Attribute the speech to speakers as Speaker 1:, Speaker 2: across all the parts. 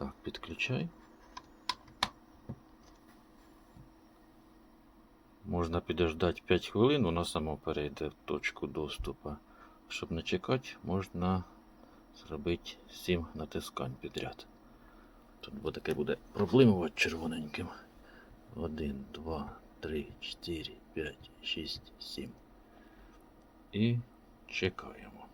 Speaker 1: Так, підключай. Можна підождати 5 хвилин, воно само перейде в точку доступу. Щоб не чекати, можна зробити 7 натискань підряд. Тут таке буде проблемувати червоненьким. 1, 2, 3, 4, 5, 6, 7. І чекаємо.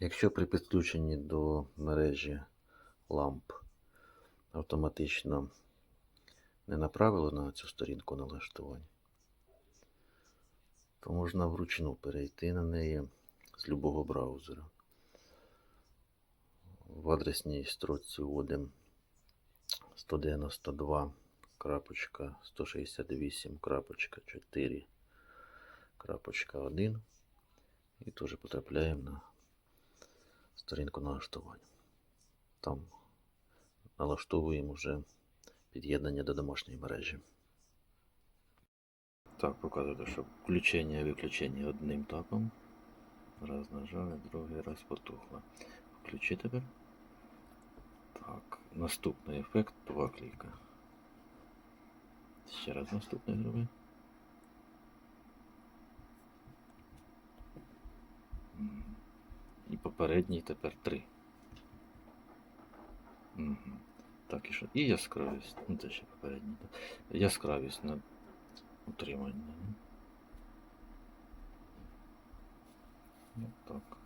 Speaker 1: Якщо при підключенні до мережі ламп автоматично не направило на цю сторінку налаштувань, то можна вручну перейти на неї з любого браузера. В адресній строчці вводимо 192.168.4.1 і теж потрапляємо на сторінку налаштування. Там налаштовуємо вже під'єднання до домашньої мережі. Так, показує, що включення і виключення одним тапом. Раз нажали, другий раз потухло. Включи тепер. Так, наступний ефект два кліка. Ще раз наступний зроби. І попередній тепер три. Угу. Так, і що? І яскравість. Ну, це ще попередній. Яскравість на утримання. Ну, так.